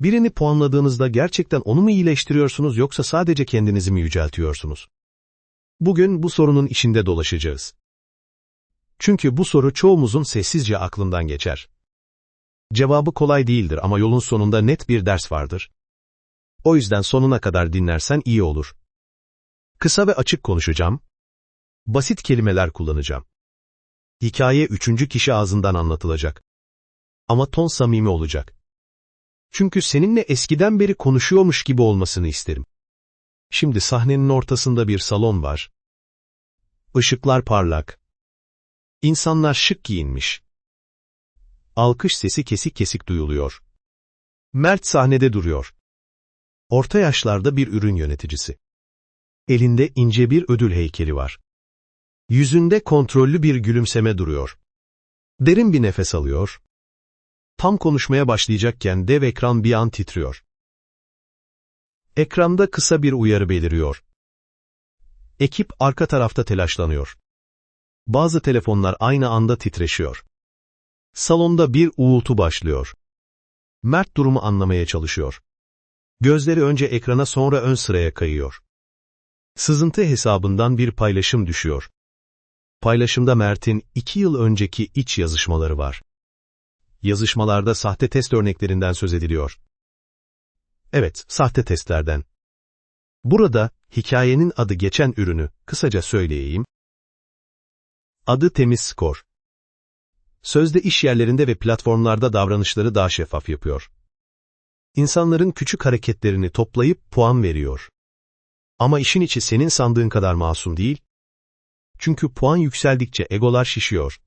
Birini puanladığınızda gerçekten onu mu iyileştiriyorsunuz yoksa sadece kendinizi mi yüceltiyorsunuz? Bugün bu sorunun içinde dolaşacağız. Çünkü bu soru çoğumuzun sessizce aklından geçer. Cevabı kolay değildir ama yolun sonunda net bir ders vardır. O yüzden sonuna kadar dinlersen iyi olur. Kısa ve açık konuşacağım. Basit kelimeler kullanacağım. Hikaye üçüncü kişi ağzından anlatılacak. Ama ton samimi olacak. Çünkü seninle eskiden beri konuşuyormuş gibi olmasını isterim. Şimdi sahnenin ortasında bir salon var. Işıklar parlak. İnsanlar şık giyinmiş. Alkış sesi kesik kesik duyuluyor. Mert sahnede duruyor. Orta yaşlarda bir ürün yöneticisi. Elinde ince bir ödül heykeli var. Yüzünde kontrollü bir gülümseme duruyor. Derin bir nefes alıyor. Tam konuşmaya başlayacakken dev ekran bir an titriyor. Ekranda kısa bir uyarı beliriyor. Ekip arka tarafta telaşlanıyor. Bazı telefonlar aynı anda titreşiyor. Salonda bir uğultu başlıyor. Mert durumu anlamaya çalışıyor. Gözleri önce ekrana sonra ön sıraya kayıyor. Sızıntı hesabından bir paylaşım düşüyor. Paylaşımda Mert'in iki yıl önceki iç yazışmaları var. Yazışmalarda sahte test örneklerinden söz ediliyor. Evet, sahte testlerden. Burada, hikayenin adı geçen ürünü, kısaca söyleyeyim. Adı Temiz Skor. Sözde iş yerlerinde ve platformlarda davranışları daha şeffaf yapıyor. İnsanların küçük hareketlerini toplayıp puan veriyor. Ama işin içi senin sandığın kadar masum değil. Çünkü puan yükseldikçe egolar şişiyor.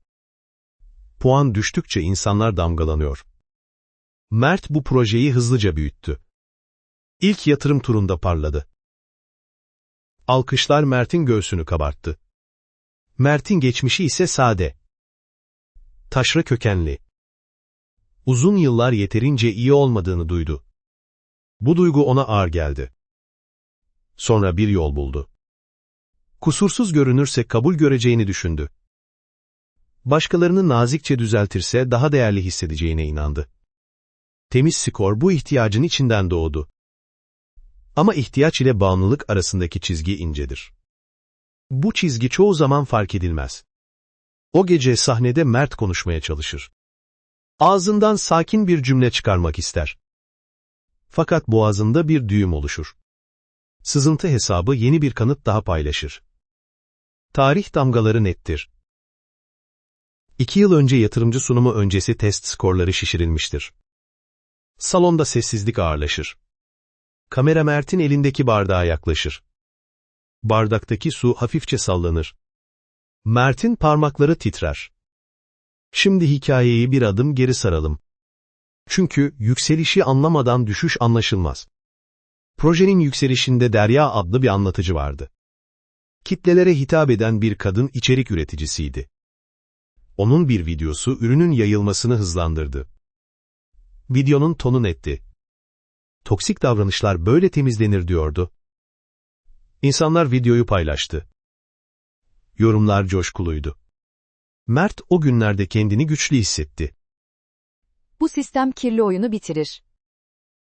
Puan düştükçe insanlar damgalanıyor. Mert bu projeyi hızlıca büyüttü. İlk yatırım turunda parladı. Alkışlar Mert'in göğsünü kabarttı. Mert'in geçmişi ise sade. Taşra kökenli. Uzun yıllar yeterince iyi olmadığını duydu. Bu duygu ona ağır geldi. Sonra bir yol buldu. Kusursuz görünürse kabul göreceğini düşündü. Başkalarını nazikçe düzeltirse daha değerli hissedeceğine inandı. Temiz skor bu ihtiyacın içinden doğdu. Ama ihtiyaç ile bağımlılık arasındaki çizgi incedir. Bu çizgi çoğu zaman fark edilmez. O gece sahnede Mert konuşmaya çalışır. Ağzından sakin bir cümle çıkarmak ister. Fakat boğazında bir düğüm oluşur. Sızıntı hesabı yeni bir kanıt daha paylaşır. Tarih damgaları nettir. İki yıl önce yatırımcı sunumu öncesi test skorları şişirilmiştir. Salonda sessizlik ağırlaşır. Kamera Mert'in elindeki bardağa yaklaşır. Bardaktaki su hafifçe sallanır. Mert'in parmakları titrer. Şimdi hikayeyi bir adım geri saralım. Çünkü yükselişi anlamadan düşüş anlaşılmaz. Projenin yükselişinde Derya adlı bir anlatıcı vardı. Kitlelere hitap eden bir kadın içerik üreticisiydi. Onun bir videosu ürünün yayılmasını hızlandırdı. Videonun tonu netti. Toksik davranışlar böyle temizlenir diyordu. İnsanlar videoyu paylaştı. Yorumlar coşkuluydu. Mert o günlerde kendini güçlü hissetti. Bu sistem kirli oyunu bitirir.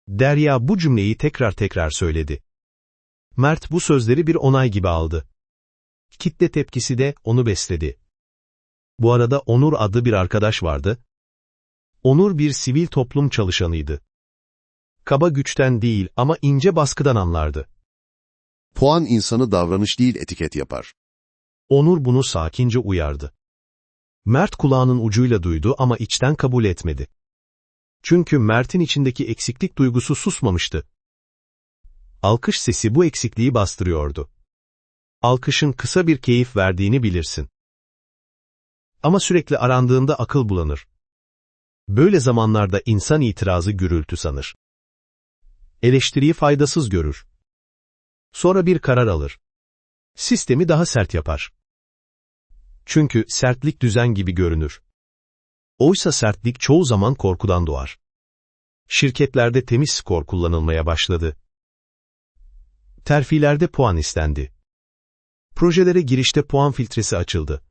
Derya bu cümleyi tekrar tekrar söyledi. Mert bu sözleri bir onay gibi aldı. Kitle tepkisi de onu besledi. Bu arada Onur adlı bir arkadaş vardı. Onur bir sivil toplum çalışanıydı. Kaba güçten değil ama ince baskıdan anlardı. Puan insanı davranış değil etiket yapar. Onur bunu sakince uyardı. Mert kulağının ucuyla duydu ama içten kabul etmedi. Çünkü Mert'in içindeki eksiklik duygusu susmamıştı. Alkış sesi bu eksikliği bastırıyordu. Alkışın kısa bir keyif verdiğini bilirsin. Ama sürekli arandığında akıl bulanır. Böyle zamanlarda insan itirazı gürültü sanır. Eleştiriyi faydasız görür. Sonra bir karar alır. Sistemi daha sert yapar. Çünkü sertlik düzen gibi görünür. Oysa sertlik çoğu zaman korkudan doğar. Şirketlerde temiz skor kullanılmaya başladı. Terfilerde puan istendi. Projelere girişte puan filtresi açıldı.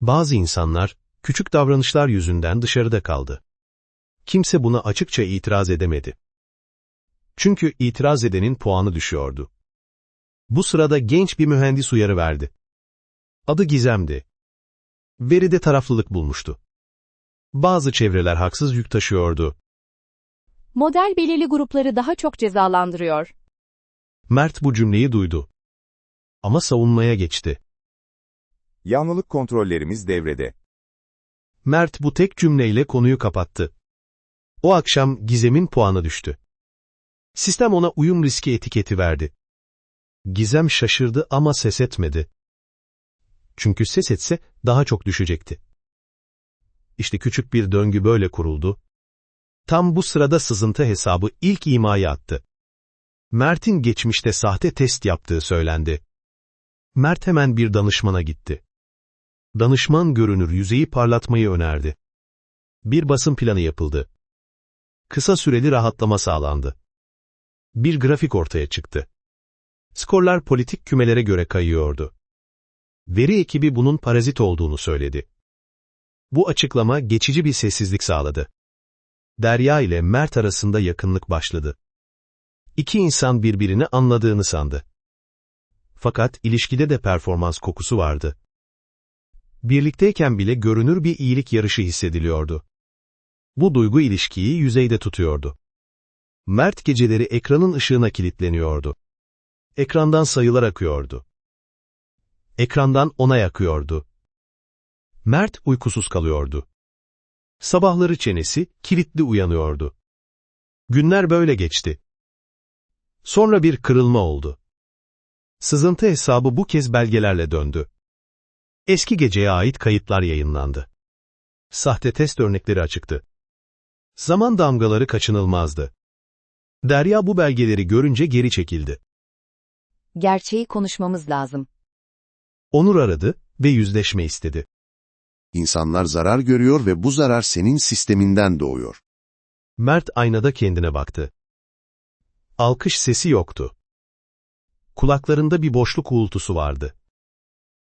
Bazı insanlar, küçük davranışlar yüzünden dışarıda kaldı. Kimse buna açıkça itiraz edemedi. Çünkü itiraz edenin puanı düşüyordu. Bu sırada genç bir mühendis uyarı verdi. Adı Gizem'di. Veride taraflılık bulmuştu. Bazı çevreler haksız yük taşıyordu. Model belirli grupları daha çok cezalandırıyor. Mert bu cümleyi duydu. Ama savunmaya geçti. Yanlılık kontrollerimiz devrede. Mert bu tek cümleyle konuyu kapattı. O akşam Gizem'in puanı düştü. Sistem ona uyum riski etiketi verdi. Gizem şaşırdı ama ses etmedi. Çünkü ses etse daha çok düşecekti. İşte küçük bir döngü böyle kuruldu. Tam bu sırada sızıntı hesabı ilk imayı attı. Mert'in geçmişte sahte test yaptığı söylendi. Mert hemen bir danışmana gitti. Danışman görünür yüzeyi parlatmayı önerdi. Bir basın planı yapıldı. Kısa süreli rahatlama sağlandı. Bir grafik ortaya çıktı. Skorlar politik kümelere göre kayıyordu. Veri ekibi bunun parazit olduğunu söyledi. Bu açıklama geçici bir sessizlik sağladı. Derya ile Mert arasında yakınlık başladı. İki insan birbirini anladığını sandı. Fakat ilişkide de performans kokusu vardı. Birlikteyken bile görünür bir iyilik yarışı hissediliyordu. Bu duygu ilişkiyi yüzeyde tutuyordu. Mert geceleri ekranın ışığına kilitleniyordu. Ekrandan sayılar akıyordu. Ekrandan onay akıyordu. Mert uykusuz kalıyordu. Sabahları çenesi kilitli uyanıyordu. Günler böyle geçti. Sonra bir kırılma oldu. Sızıntı hesabı bu kez belgelerle döndü. Eski geceye ait kayıtlar yayınlandı. Sahte test örnekleri açıktı. Zaman damgaları kaçınılmazdı. Derya bu belgeleri görünce geri çekildi. Gerçeği konuşmamız lazım. Onur aradı ve yüzleşme istedi. İnsanlar zarar görüyor ve bu zarar senin sisteminden doğuyor. Mert aynada kendine baktı. Alkış sesi yoktu. Kulaklarında bir boşluk uğultusu vardı.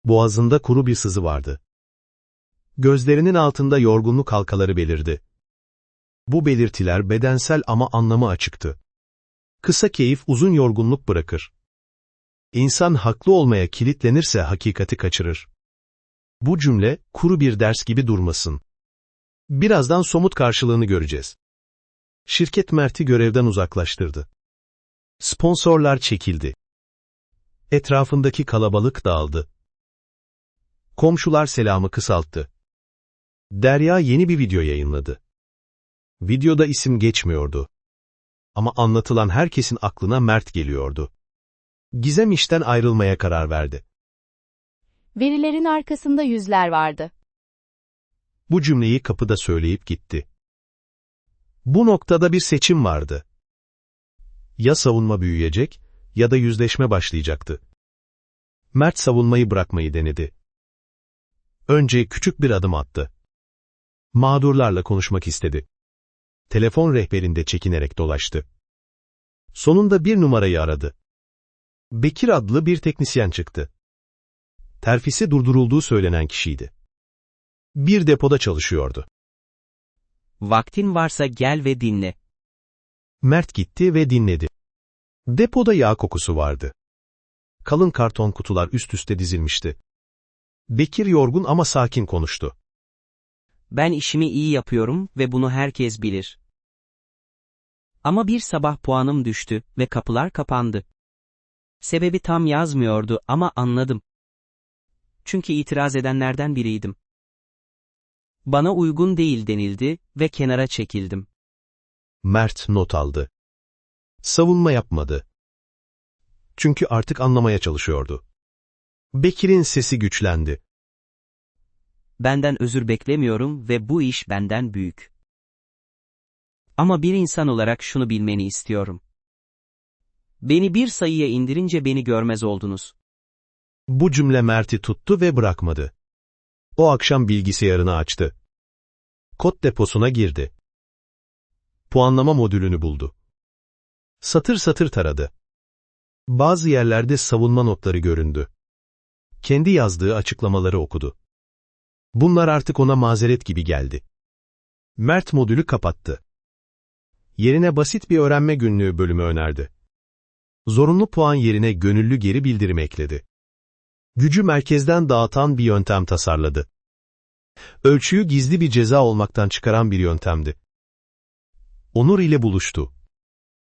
Boğazında kuru bir sızı vardı. Gözlerinin altında yorgunluk halkaları belirdi. Bu belirtiler bedensel ama anlamı açıktı. Kısa keyif uzun yorgunluk bırakır. İnsan haklı olmaya kilitlenirse hakikati kaçırır. Bu cümle kuru bir ders gibi durmasın. Birazdan somut karşılığını göreceğiz. Şirket Mert'i görevden uzaklaştırdı. Sponsorlar çekildi. Etrafındaki kalabalık dağıldı. Komşular selamı kısalttı. Derya yeni bir video yayınladı. Videoda isim geçmiyordu. Ama anlatılan herkesin aklına Mert geliyordu. Gizem işten ayrılmaya karar verdi. Verilerin arkasında yüzler vardı. Bu cümleyi kapıda söyleyip gitti. Bu noktada bir seçim vardı. Ya savunma büyüyecek ya da yüzleşme başlayacaktı. Mert savunmayı bırakmayı denedi. Önce küçük bir adım attı. Mağdurlarla konuşmak istedi. Telefon rehberinde çekinerek dolaştı. Sonunda bir numarayı aradı. Bekir adlı bir teknisyen çıktı. Terfisi durdurulduğu söylenen kişiydi. Bir depoda çalışıyordu. Vaktin varsa gel ve dinle. Mert gitti ve dinledi. Depoda yağ kokusu vardı. Kalın karton kutular üst üste dizilmişti. Bekir yorgun ama sakin konuştu. Ben işimi iyi yapıyorum ve bunu herkes bilir. Ama bir sabah puanım düştü ve kapılar kapandı. Sebebi tam yazmıyordu ama anladım. Çünkü itiraz edenlerden biriydim. Bana uygun değil denildi ve kenara çekildim. Mert not aldı. Savunma yapmadı. Çünkü artık anlamaya çalışıyordu. Bekir'in sesi güçlendi. Benden özür beklemiyorum ve bu iş benden büyük. Ama bir insan olarak şunu bilmeni istiyorum. Beni bir sayıya indirince beni görmez oldunuz. Bu cümle Mert'i tuttu ve bırakmadı. O akşam bilgisayarını açtı. Kod deposuna girdi. Puanlama modülünü buldu. Satır satır taradı. Bazı yerlerde savunma notları göründü. Kendi yazdığı açıklamaları okudu. Bunlar artık ona mazeret gibi geldi. Mert modülü kapattı. yerine basit bir öğrenme günlüğü bölümü önerdi. Zorunlu puan yerine gönüllü geri bildirim ekledi. Gücü merkezden dağıtan bir yöntem tasarladı. Ölçüyü gizli bir ceza olmaktan çıkaran bir yöntemdi. Onur ile buluştu.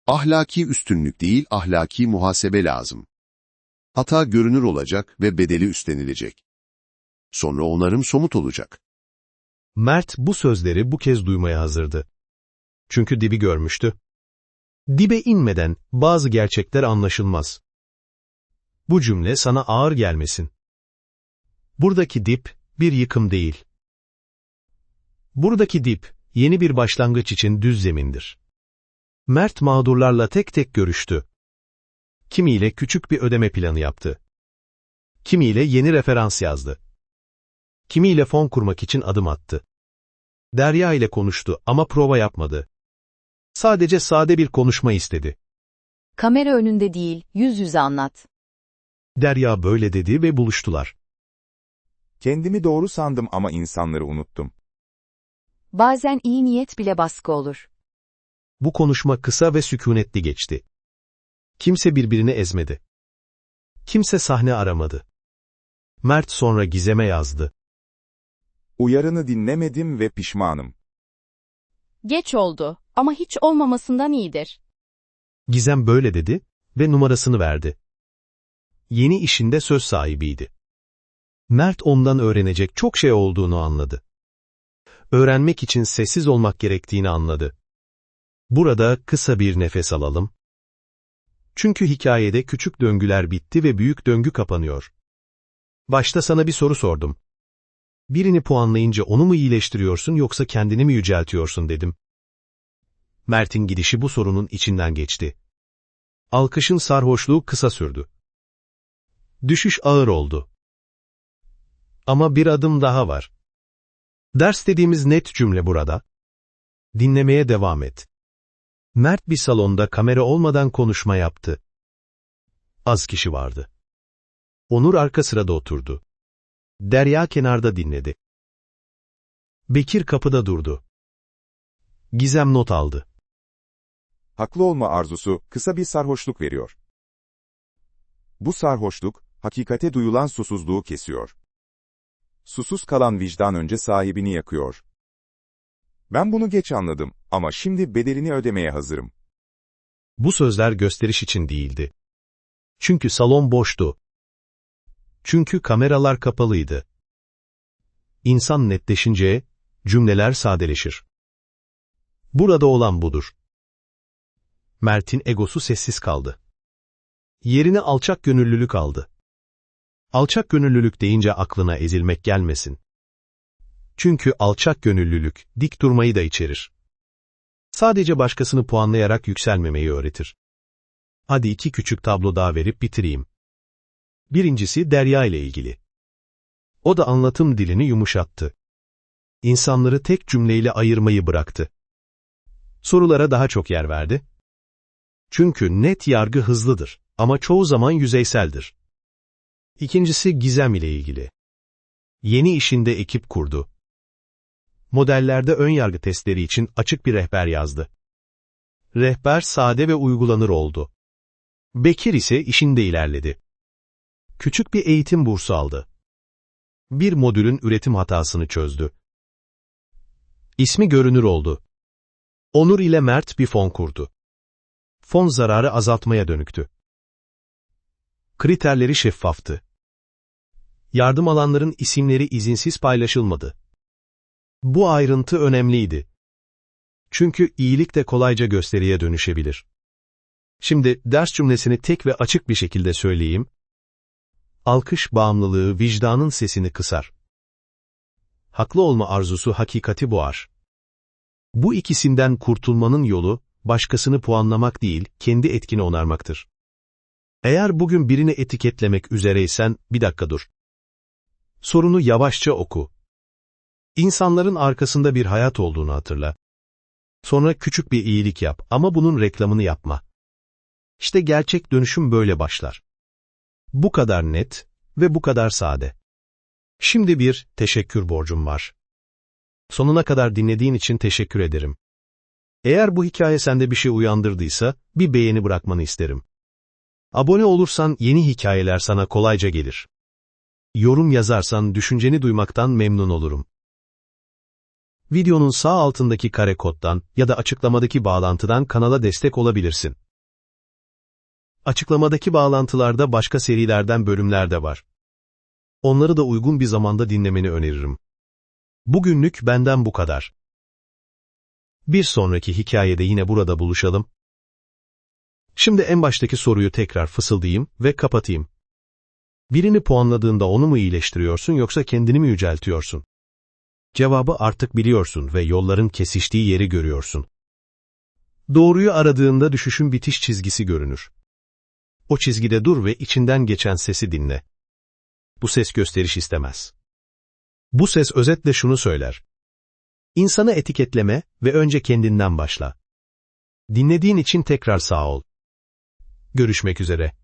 Ahlaki üstünlük değil, ahlaki muhasebe lazım. Hata görünür olacak ve bedeli üstlenilecek. Sonra onarım somut olacak. Mert bu sözleri bu kez duymaya hazırdı. Çünkü dibi görmüştü. Dibe inmeden bazı gerçekler anlaşılmaz. Bu cümle sana ağır gelmesin. Buradaki dip bir yıkım değil. Buradaki dip yeni bir başlangıç için düz zemindir. Mert mağdurlarla tek tek görüştü. Kimiyle küçük bir ödeme planı yaptı. Kimiyle yeni referans yazdı. Kimiyle fon kurmak için adım attı. Derya ile konuştu ama prova yapmadı. Sadece sade bir konuşma istedi. Kamera önünde değil, yüz yüze anlat. Derya böyle dedi ve buluştular. Kendimi doğru sandım ama insanları unuttum. Bazen iyi niyet bile baskı olur. Bu konuşma kısa ve sükunetli geçti. Kimse birbirini ezmedi. Kimse sahne aramadı. Mert sonra Gizem'e yazdı. Uyarını dinlemedim ve pişmanım. Geç oldu ama hiç olmamasından iyidir. Gizem böyle dedi ve numarasını verdi. Yeni işinde söz sahibiydi. Mert ondan öğrenecek çok şey olduğunu anladı. Öğrenmek için sessiz olmak gerektiğini anladı. Burada kısa bir nefes alalım. Çünkü hikayede küçük döngüler bitti ve büyük döngü kapanıyor. Başta sana bir soru sordum. Birini puanlayınca onu mu iyileştiriyorsun yoksa kendini mi yüceltiyorsun dedim. Mert'in gidişi bu sorunun içinden geçti. Alkışın sarhoşluğu kısa sürdü. Düşüş ağır oldu. Ama bir adım daha var. Ders dediğimiz net cümle burada. Dinlemeye devam et. Mert bir salonda kamera olmadan konuşma yaptı. Az kişi vardı. Onur arka sırada oturdu. Derya kenarda dinledi. Bekir kapıda durdu. Gizem not aldı. Haklı olma arzusu kısa bir sarhoşluk veriyor. Bu sarhoşluk, hakikate duyulan susuzluğu kesiyor. Susuz kalan vicdan önce sahibini yakıyor. Ben bunu geç anladım ama şimdi bedelini ödemeye hazırım. Bu sözler gösteriş için değildi. Çünkü salon boştu. Çünkü kameralar kapalıydı. İnsan netleşince cümleler sadeleşir. Burada olan budur. Mert'in egosu sessiz kaldı. Yerine alçak gönüllülük aldı. Alçak gönüllülük deyince aklına ezilmek gelmesin. Çünkü alçak gönüllülük dik durmayı da içerir. Sadece başkasını puanlayarak yükselmemeyi öğretir. Hadi iki küçük tablo daha verip bitireyim. Birincisi Derya ile ilgili. O da anlatım dilini yumuşattı. İnsanları tek cümleyle ayırmayı bıraktı. Sorulara daha çok yer verdi. Çünkü net yargı hızlıdır ama çoğu zaman yüzeyseldir. İkincisi Gizem ile ilgili. Yeni işinde ekip kurdu. Modellerde ön yargı testleri için açık bir rehber yazdı. Rehber sade ve uygulanır oldu. Bekir ise işinde ilerledi. Küçük bir eğitim bursu aldı. Bir modülün üretim hatasını çözdü. İsmi görünür oldu. Onur ile Mert bir fon kurdu. Fon zararı azaltmaya dönüktü. Kriterleri şeffaftı. Yardım alanların isimleri izinsiz paylaşılmadı. Bu ayrıntı önemliydi. Çünkü iyilik de kolayca gösteriye dönüşebilir. Şimdi ders cümlesini tek ve açık bir şekilde söyleyeyim. Alkış bağımlılığı vicdanın sesini kısar. Haklı olma arzusu hakikati boğar. Bu ikisinden kurtulmanın yolu, başkasını puanlamak değil, kendi etkini onarmaktır. Eğer bugün birini etiketlemek üzereysen, bir dakika dur. Sorunu yavaşça oku. İnsanların arkasında bir hayat olduğunu hatırla. Sonra küçük bir iyilik yap ama bunun reklamını yapma. İşte gerçek dönüşüm böyle başlar. Bu kadar net ve bu kadar sade. Şimdi bir teşekkür borcum var. Sonuna kadar dinlediğin için teşekkür ederim. Eğer bu hikaye sende bir şey uyandırdıysa, bir beğeni bırakmanı isterim. Abone olursan yeni hikayeler sana kolayca gelir. Yorum yazarsan düşünceni duymaktan memnun olurum. Videonun sağ altındaki kare koddan ya da açıklamadaki bağlantıdan kanala destek olabilirsin. Açıklamadaki bağlantılarda başka serilerden bölümler de var. Onları da uygun bir zamanda dinlemeni öneririm. Bugünlük benden bu kadar. Bir sonraki hikayede yine burada buluşalım. Şimdi en baştaki soruyu tekrar fısıldayayım ve kapatayım. Birini puanladığında onu mu iyileştiriyorsun yoksa kendini mi yüceltiyorsun? Cevabı artık biliyorsun ve yolların kesiştiği yeri görüyorsun. Doğruyu aradığında düşüşün bitiş çizgisi görünür. O çizgide dur ve içinden geçen sesi dinle. Bu ses gösteriş istemez. Bu ses özetle şunu söyler. İnsanı etiketleme ve önce kendinden başla. Dinlediğin için tekrar sağ ol. Görüşmek üzere.